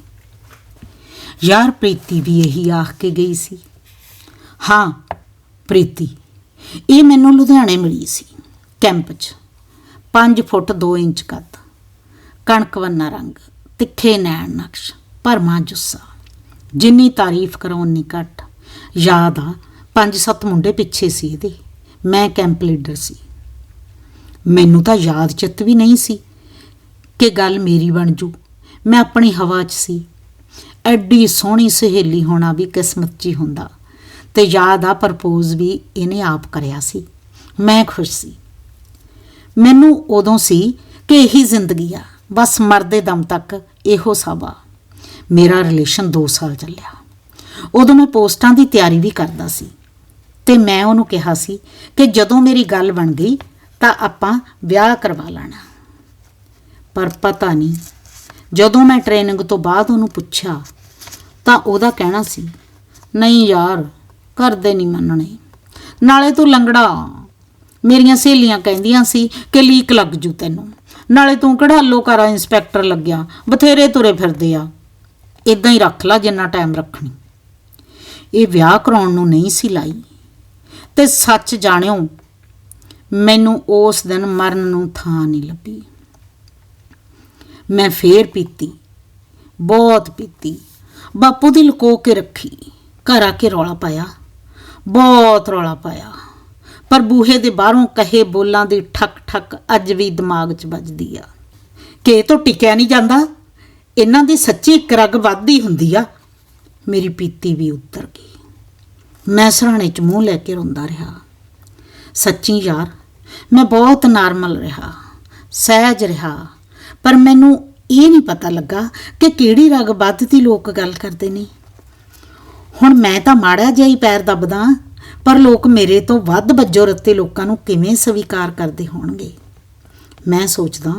ਯਾਰ, ਪ੍ਰੀਤੀ ਵੀ ਇਹੀ ਆਖ ਕੇ ਗਈ ਸੀ। ਹਾਂ, ਪ੍ਰੀਤੀ। ਇਹ ਮੈਨੂੰ ਲੁਧਿਆਣੇ ਮਿਲੀ ਸੀ, ਕੈਂਪ 'ਚ। 5 ਫੁੱਟ 2 ਇੰਚ ਕੱਦ ਕਣਕਵੰਨਾ ਰੰਗ, ਤਿੱਖੇ ਨੈਣ ਨਕਸ਼, ਭਰਮਾ ਜੁੱਸਾ। ਜਿੰਨੀ ਤਾਰੀਫ ਕਰੋ, ਉਨੀ ਘੱਟ। ਯਾਦ ਆ, ਪੰਜ ਸੱਤ ਮੁੰਡੇ ਪਿੱਛੇ ਸੀ ਇਹਦੇ। ਮੈਂ ਕੈਂਪ ਲੀਡਰ ਸੀ। ਮੈਨੂੰ ਤਾਂ ਯਾਦ ਚਿੱਤ ਵੀ ਨਹੀਂ ਸੀ ਕਿ ਗੱਲ ਮੇਰੀ ਬਣ ਜੂ। ਮੈਂ ਆਪਣੀ ਹਵਾ 'ਚ ਸੀ। ਐਡੀ ਸੋਹਣੀ ਸਹੇਲੀ ਹੋਣਾ ਵੀ ਕਿਸਮਤ 'ਚ ਹੀ ਹੁੰਦਾ। ਤੇ ਯਾਦ ਆ ਪ੍ਰਪੋਜ਼ ਵੀ ਇਹਨੇ ਆਪ ਕਰਿਆ ਸੀ। ਮੈਂ ਖੁਸ਼ ਸੀ। ਮੈਨੂੰ ਉਦੋਂ ਸੀ ਕਿ ਇਹੀ ਜ਼ਿੰਦਗੀ ਆ। ਬਸ ਮਰਦੇ ਦਮ ਤੱਕ ਇਹੋ ਸਭ ਆ। ਮੇਰਾ ਰਿਲੇਸ਼ਨ 2 ਸਾਲ ਚੱਲਿਆ। ਉਦੋਂ ਮੈਂ ਪੋਸਟਾਂ ਦੀ ਤਿਆਰੀ ਵੀ ਕਰਦਾ ਸੀ। ਤੇ ਮੈਂ ਉਹਨੂੰ ਕਿਹਾ ਸੀ ਕਿ ਜਦੋਂ ਮੇਰੀ ਗੱਲ ਬਣ ਗਈ ਤਾਂ ਆਪਾਂ ਵਿਆਹ ਕਰਵਾ ਲੈਣਾ। ਪਰ ਪਤਾ ਨਹੀਂ, ਜਦੋਂ ਮੈਂ ਟ੍ਰੇਨਿੰਗ ਤੋਂ ਬਾਅਦ ਉਹਨੂੰ ਪੁੱਛਿਆ ਤਾਂ ਉਹਦਾ ਕਹਿਣਾ ਸੀ, ਨਹੀਂ ਯਾਰ ਕਰਦੇ ਨਹੀਂ ਮੰਨਣੇ। ਨਾਲੇ ਤੂੰ ਲੰਗੜਾ। ਮੇਰੀਆਂ ਸਹੇਲੀਆਂ ਕਹਿੰਦੀਆਂ ਸੀ ਕਿ ਲੀਕ ਲੱਗ ਜੂ ਤੈਨੂੰ। ਨਾਲੇ ਤੂੰ ਕਿਹੜਾ ਲੋਕਾਰਾ ਇੰਸਪੈਕਟਰ ਲੱਗਿਆ, ਬਥੇਰੇ ਤੁਰੇ ਫਿਰਦੇ ਆ। ਇਦਾਂ ਹੀ ਰੱਖ ਲੈ ਜਿੰਨਾ ਟਾਈਮ ਰੱਖਣੀ। ਇਹ ਵਿਆਹ ਕਰਾਉਣ ਨੂੰ ਨਹੀਂ ਸੀ ਲਾਈ। ਤੇ ਸੱਚ ਜਾਣਿਓ, ਮੈਨੂੰ ਉਸ ਦਿਨ ਮਰਨ ਨੂੰ ਥਾਂ ਨਹੀਂ ਲੱਭੀ। ਮੈਂ ਫੇਰ ਪੀਤੀ, ਬਹੁਤ ਪੀਤੀ। ਬਾਪੂ ਦੀ ਲੁਕੋ ਕੇ ਰੱਖੀ, ਘਰ ਆ ਕੇ ਰੌਲਾ ਪਾਇਆ। ਬਹੁਤ ਰੌਲਾ ਪਾਇਆ। ਪਰ ਬੂਹੇ ਦੇ ਬਾਹਰੋਂ ਕਹੇ ਬੋਲਾਂ ਦੀ ਠਕ ਠਕ ਅੱਜ ਵੀ ਦਿਮਾਗ 'ਚ ਵੱਜਦੀ ਆ। ਕਿ ਤੋਂ ਟਿਕਿਆ ਨਹੀਂ ਜਾਂਦਾ। ਇਹਨਾਂ ਦੀ ਸੱਚੀ ਇੱਕ ਰਗ ਵੱਧਦੀ ਹੁੰਦੀ ਆ। ਮੇਰੀ ਪੀਤੀ ਵੀ ਉਤਰ ਗਈ। ਮੈਂ ਸਰਾਣੇ 'ਚ ਮੂੰਹ ਲੈ ਕੇ ਰੋਂਦਾ ਰਿਹਾ। ਸੱਚੀ ਯਾਰ, ਮੈਂ ਬਹੁਤ ਨਾਰਮਲ ਰਿਹਾ, ਸਹਿਜ ਰਿਹਾ। ਪਰ ਮੈਨੂੰ ਇਹ ਨਹੀਂ ਪਤਾ ਲੱਗਾ ਕਿ ਕਿਹੜੀ ਰਗ ਵੱਧਦੀ ਲੋਕ ਗੱਲ ਕਰਦੇ ਨੇ। ਹੁਣ ਮੈਂ ਤਾਂ ਮਾੜਾ ਜਿਹਾ ਹੀ ਪੈਰ ਦੱਬਦਾ ਪਰ ਲੋਕ ਮੇਰੇ ਤੋਂ ਵੱਧ ਬੱਜੋ ਰੱਤੇ ਲੋਕਾਂ ਨੂੰ ਕਿਵੇਂ ਸਵੀਕਾਰ ਕਰਦੇ ਹੋਣਗੇ? ਮੈਂ ਸੋਚਦਾ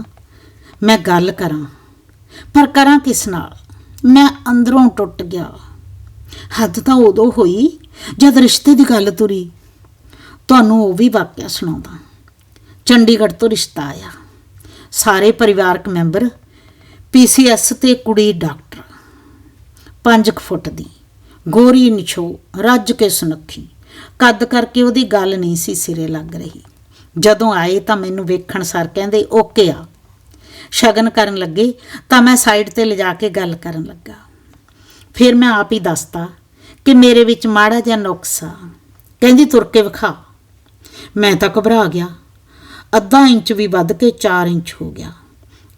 ਮੈਂ ਗੱਲ ਕਰਾਂ, ਪਰ ਕਰਾਂ ਕਿਸ ਨਾਲ? ਮੈਂ ਅੰਦਰੋਂ ਟੁੱਟ ਗਿਆ। ਹੱਦ ਤਾਂ ਉਦੋਂ ਹੋਈ ਜਦ ਰਿਸ਼ਤੇ ਦੀ ਗੱਲ ਤੁਰੀ। ਤੁਹਾਨੂੰ ਉਹ ਵੀ ਵਾਕਿਆ ਸੁਣਾਉਂਦਾ ਚੰਡੀਗੜ੍ਹ ਤੋਂ ਰਿਸ਼ਤਾ ਆਇਆ। ਸਾਰੇ ਪਰਿਵਾਰਕ ਮੈਂਬਰ ਪੀਸੀਐਸ ਤੇ ਕੁੜੀ ਡਾਕਟਰ 5 ਫੁੱਟ ਦੀ। ਗੋਰੀ ਨਿਛੋ ਰੱਜ ਕੇ ਸੁਨੱਖੀ। ਕੱਦ ਕਰਕੇ ਉਹਦੀ ਗੱਲ ਨਹੀਂ ਸੀ ਸਿਰੇ ਲੱਗ ਰਹੀ। ਜਦੋਂ ਆਏ ਤਾਂ ਮੈਨੂੰ ਵੇਖਣ ਸਰ ਕਹਿੰਦੇ, ਓਕੇ ਆ। ਸ਼ਗਨ ਕਰਨ ਲੱਗੇ ਤਾਂ ਮੈਂ ਸਾਈਡ ਤੇ ਲਿਜਾ ਕੇ ਗੱਲ ਕਰਨ ਲੱਗਾ। ਫਿਰ ਮੈਂ ਆਪ ਹੀ ਦੱਸਤਾ ਕਿ ਮੇਰੇ ਵਿੱਚ ਮਾੜਾ ਜਿਹਾ ਨੁਕਸ ਆ। ਕਹਿੰਦੀ, ਤੁਰ ਕੇ ਵਿਖਾ। ਮੈਂ ਤਾਂ ਘਬਰਾ ਗਿਆ। ਅੱਧਾ ਇੰਚ ਵੀ ਵੱਧ ਕੇ 4 ਇੰਚ ਹੋ ਗਿਆ।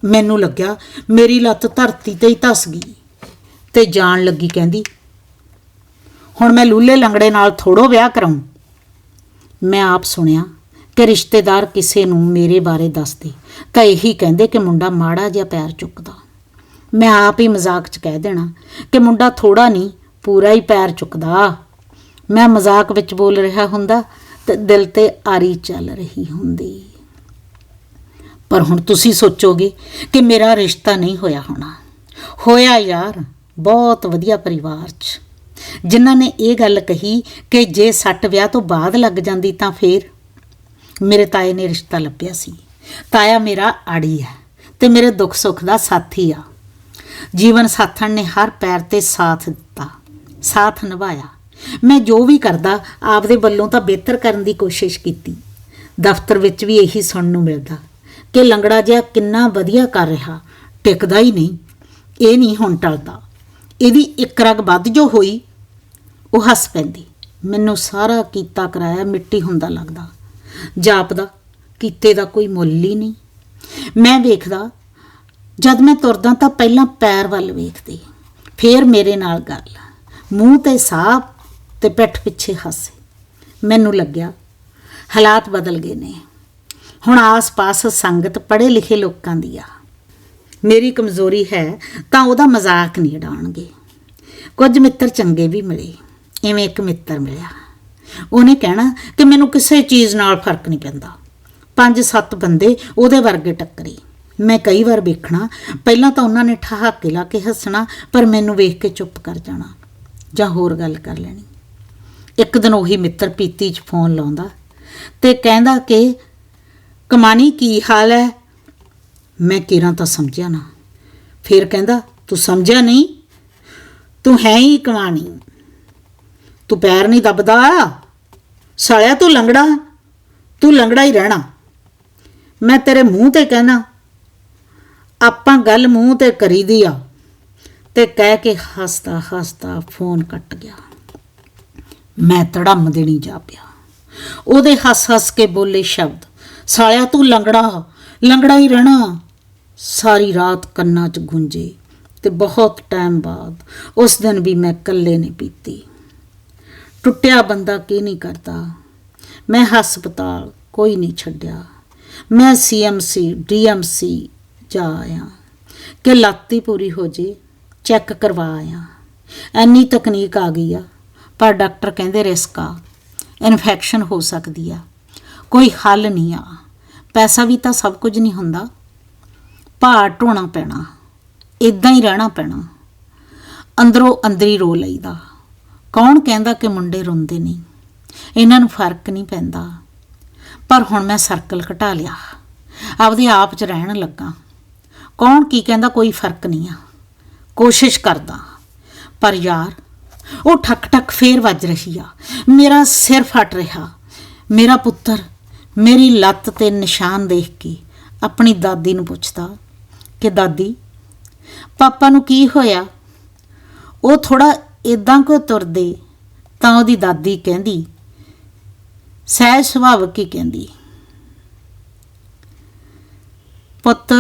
ਮੈਨੂੰ ਲੱਗਿਆ ਮੇਰੀ ਲੱਤ ਧਰਤੀ ਤੇ ਹੀ ਧਸ ਗਈ। ਤੇ ਜਾਣ ਲੱਗੀ, ਕਹਿੰਦੀ ਹੁਣ ਮੈਂ ਲੂਲੇ ਲੰਗੜੇ ਨਾਲ ਥੋੜੋ ਵਿਆਹ ਕਰਾਉਂ। ਮੈਂ ਆਪ ਸੁਣਿਆ ਕਿ ਰਿਸ਼ਤੇਦਾਰ ਕਿਸੇ ਨੂੰ ਮੇਰੇ ਬਾਰੇ ਦੱਸਦੇ, ਤਾਂ ਇਹੀ ਕਹਿੰਦੇ ਕਿ ਮੁੰਡਾ ਮਾੜਾ ਜਿਹਾ ਪੈਰ ਚੁੱਕਦਾ। ਮੈਂ ਆਪ ਹੀ ਮਜ਼ਾਕ 'ਚ ਕਹਿ ਦੇਣਾ ਕਿ ਮੁੰਡਾ ਥੋੜਾ ਨਹੀਂ, ਪੂਰਾ ਹੀ ਪੈਰ ਚੁੱਕਦਾ। ਮੈਂ ਮਜ਼ਾਕ ਵਿੱਚ ਬੋਲ ਰਿਹਾ ਹੁੰਦਾ ਤੇ ਦਿਲ ਤੇ ਆਰੀ ਚੱਲ ਰਹੀ ਹੁੰਦੀ। ਪਰ ਹੁਣ ਤੁਸੀਂ ਸੋਚੋਗੇ ਕਿ ਮੇਰਾ ਰਿਸ਼ਤਾ ਨਹੀਂ ਹੋਇਆ ਹੋਣਾ। ਹੋਇਆ ਯਾਰ, ਬਹੁਤ ਵਧੀਆ ਪਰਿਵਾਰ 'ਚ। ਜਿਨ੍ਹਾਂ ਨੇ ਇਹ ਗੱਲ ਕਹੀ ਕਿ ਜੇ ਸੱਟ ਵਿਆਹ ਤੋਂ ਬਾਅਦ ਲੱਗ ਜਾਂਦੀ ਤਾਂ ਫੇਰ? ਮੇਰੇ ਤਾਏ ਨੇ ਰਿਸ਼ਤਾ ਲੱਭਿਆ ਸੀ। ਤਾਇਆ ਮੇਰਾ ਆੜੀ ਹੈ ਤੇ ਮੇਰੇ ਦੁੱਖ ਸੁੱਖ ਦਾ ਸਾਥੀ ਆ। ਜੀਵਨ ਸਾਥਣ ਨੇ ਹਰ ਪੈਰ ਤੇ ਸਾਥ ਦਿੱਤਾ, ਸਾਥ ਨਿਭਾਇਆ। ਮੈਂ ਜੋ ਵੀ ਕਰਦਾ, ਆਪਦੇ ਵੱਲੋਂ ਤਾਂ ਬਿਹਤਰ ਕਰਨ ਦੀ ਕੋਸ਼ਿਸ਼ ਕੀਤੀ। ਦਫ਼ਤਰ ਵਿੱਚ ਵੀ ਇਹੀ ਸੁਣਨ ਨੂੰ ਮਿਲਦਾ ਕਿ ਲੰਗੜਾ ਜਿਹਾ ਕਿੰਨਾ ਵਧੀਆ ਕਰ ਰਿਹਾ, ਟਿਕਦਾ ਹੀ ਨਹੀਂ। ਇਹ ਨਹੀਂ ਹੁਣ ਟਲਦਾ। ਇਹਦੀ ਇੱਕ ਰਗ ਵੱਧ ਜੋ ਹੋਈ ਉਹ ਹੱਸ ਪੈਂਦੀ। ਮੈਨੂੰ ਸਾਰਾ ਕੀਤਾ ਕਰਾਇਆ, ਮਿੱਟੀ ਹੁੰਦਾ ਲੱਗਦਾ। ਜਾਪਦਾ, ਕੀਤੇ ਦਾ ਕੋਈ ਮੁੱਲ ਹੀ ਨਹੀਂ। ਮੈਂ ਵੇਖਦਾ, ਜਦ ਮੈਂ ਤੁਰਦਾ ਤਾਂ ਪਹਿਲਾਂ ਪੈਰ ਵੱਲ ਵੇਖਦੀ। ਫੇਰ ਮੇਰੇ ਨਾਲ ਗੱਲ। ਮੂੰਹ ਤੇ ਸਾਹ ਤੇ ਪਿੱਠ ਪਿੱਛੇ ਹਾਸੇ। ਮੈਨੂੰ ਲੱਗਿਆ, ਹਾਲਾਤ ਬਦਲ ਗਏ ਨੇ। ਹੁਣ ਆਸ-ਪਾਸ ਸੰਗਤ ਪੜ੍ਹੇ ਲਿਖੇ ਲੋਕਾਂ ਦੀ ਆ। ਮੇਰੀ ਕਮਜ਼ੋਰੀ ਹੈ ਤਾਂ ਉਹਦਾ ਮਜ਼ਾਕ ਨਹੀਂ ਉਡਾਉਣਗੇ। ਕੁਝ ਮਿੱਤਰ ਚੰਗੇ ਵੀ ਮਿਲੇ। ਇਵੇਂ ਇੱਕ ਮਿੱਤਰ ਮਿਲਿਆ। ਉਹਨੇ ਕਹਿਣਾ ਕਿ ਮੈਨੂੰ ਕਿਸੇ ਚੀਜ਼ ਨਾਲ ਫ਼ਰਕ ਨਹੀਂ ਪੈਂਦਾ। ਪੰਜ ਸੱਤ ਬੰਦੇ ਉਹਦੇ ਵਰਗੇ ਟੱਕਰੇ। ਮੈਂ ਕਈ ਵਾਰ ਵੇਖਣਾ, ਪਹਿਲਾਂ ਤਾਂ ਉਹਨਾਂ ਨੇ ਠਹਾਕੇ ਲਾ ਕੇ ਹੱਸਣਾ, ਪਰ ਮੈਨੂੰ ਵੇਖ ਕੇ ਚੁੱਪ ਕਰ ਜਾਣਾ, ਜਾਂ ਹੋਰ ਗੱਲ ਕਰ ਲੈਣੀ। ਇੱਕ ਦਿਨ ਉਹੀ ਮਿੱਤਰ ਪੀਤੀ 'ਚ ਫੋਨ ਲਾਉਂਦਾ ਤੇ ਕਹਿੰਦਾ ਕਿ, ਕਮਾਨੀ, ਕੀ ਹਾਲ ਹੈ? ਮੈਂ ਕਿਰਾਂ ਤਾਂ ਸਮਝਿਆ ਨਾ। ਫਿਰ ਕਹਿੰਦਾ, ਤੂੰ ਸਮਝਿਆ ਨਹੀਂ? ਤੂੰ ਹੈ ਹੀ ਕਮਾਣੀ। ਤੂੰ ਪੈਰ ਨਹੀਂ ਦੱਬਦਾ, ਸਾਲਿਆ ਤੂੰ ਲੰਗੜਾ ਤੂੰ ਲੰਗੜਾ ਹੀ ਰਹਿਣਾ। ਮੈਂ ਤੇਰੇ ਮੂੰਹ ਤੇ ਕਹਿਣਾ, ਆਪਾਂ ਗੱਲ ਮੂੰਹ ਤੇ ਕਰੀਦੀ ਆ, ਤੇ ਕਹਿ ਕੇ ਹੱਸਦਾ ਹੱਸਦਾ ਫੋਨ ਕੱਟ ਗਿਆ। ਮੈਂ ਤੜਮ ਦੇਣੀ ਜਾ ਪਿਆ। ਉਹਦੇ ਹੱਸ ਹੱਸ ਕੇ ਬੋਲੇ ਸ਼ਬਦ, ਸਾਲਿਆ ਤੂੰ ਲੰਗੜਾ ਲੰਗੜਾ ਹੀ ਰਹਿਣਾ। ਸਾਰੀ ਰਾਤ ਕੰਨਾਂ 'ਚ ਗੂੰਜੇ ਤੇ ਬਹੁਤ ਟਾਈਮ ਬਾਅਦ ਉਸ ਦਿਨ ਵੀ ਮੈਂ ਇਕੱਲੇ ਨੇ ਪੀਤੀ। ਟੁੱਟਿਆ ਬੰਦਾ ਕੀ ਨਹੀਂ ਕਰਦਾ? ਮੈਂ ਹਸਪਤਾਲ ਕੋਈ ਨਹੀਂ ਛੱਡਿਆ। ਮੈਂ ਸੀਐਮਸੀ ਡੀਐਮਸੀ ਜਾ ਆਇਆ। ਕਿ ਲੱਤੀ ਪੂਰੀ ਹੋ ਜੇ, ਚੈੱਕ ਕਰਵਾ ਆਇਆ। ਐਨੀ ਤਕਨੀਕ ਆ ਗਈ ਆ, ਪਰ ਡਾਕਟਰ ਕਹਿੰਦੇ ਰਿਸਕ ਆ, ਇਨਫੈਕਸ਼ਨ ਹੋ ਸਕਦੀ ਆ। ਕੋਈ ਹੱਲ ਨਹੀਂ ਆ। ਪੈਸਾ ਵੀ ਤਾਂ ਸਭ ਕੁਝ ਨਹੀਂ ਹੁੰਦਾ। ਭਾਰ ਢੋਣਾ ਪੈਣਾ ਇਦਾਂ ਹੀ ਰਹਿਣਾ ਪੈਣਾ। ਅੰਦਰੋਂ ਅੰਦਰੀ ਰੋ ਲਈਦਾ। ਕੌਣ ਕਹਿੰਦਾ ਕਿ ਮੁੰਡੇ ਰੋਂਦੇ ਨਹੀਂ ਇਹਨਾਂ ਨੂੰ ਫ਼ਰਕ ਨਹੀਂ ਪੈਂਦਾ। ਪਰ ਹੁਣ ਮੈਂ ਸਰਕਲ ਘਟਾ ਲਿਆ। ਆਪਦੇ ਆਪ 'ਚ ਰਹਿਣ ਲੱਗਾ। ਕੌਣ ਕੀ ਕਹਿੰਦਾ ਕੋਈ ਫ਼ਰਕ ਨਹੀਂ ਆ। ਕੋਸ਼ਿਸ਼ ਕਰਦਾ। ਪਰ ਯਾਰ, ਉਹ ਠੱਕ ਠੱਕ ਫੇਰ ਵੱਜ ਰਹੀ ਆ। ਮੇਰਾ ਸਿਰ ਫਟ ਰਿਹਾ। ਮੇਰਾ ਪੁੱਤਰ ਮੇਰੀ ਲੱਤ ਤੇ ਨਿਸ਼ਾਨ ਦੇਖ ਕੇ ਆਪਣੀ ਦਾਦੀ ਨੂੰ ਪੁੱਛਦਾ ਕਿ ਦਾਦੀ, ਪਾਪਾ ਨੂੰ ਕੀ ਹੋਇਆ? ਉਹ ਥੋੜਾ ਇਦਾਂ ਕੋ ਤੁਰਦੇ, ਤਾਂ ਉਹਦੀ ਦਾਦੀ ਕਹਿੰਦੀ ਸਹਿ ਸੁਭਾਵਕ ਹੀ ਕਹਿੰਦੀ? ਪੁੱਤ,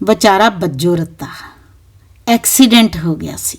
ਵਿਚਾਰਾ ਬੱਜੋ ਰੱਤਾ ਐਕਸੀਡੈਂਟ ਹੋ ਗਿਆ ਸੀ।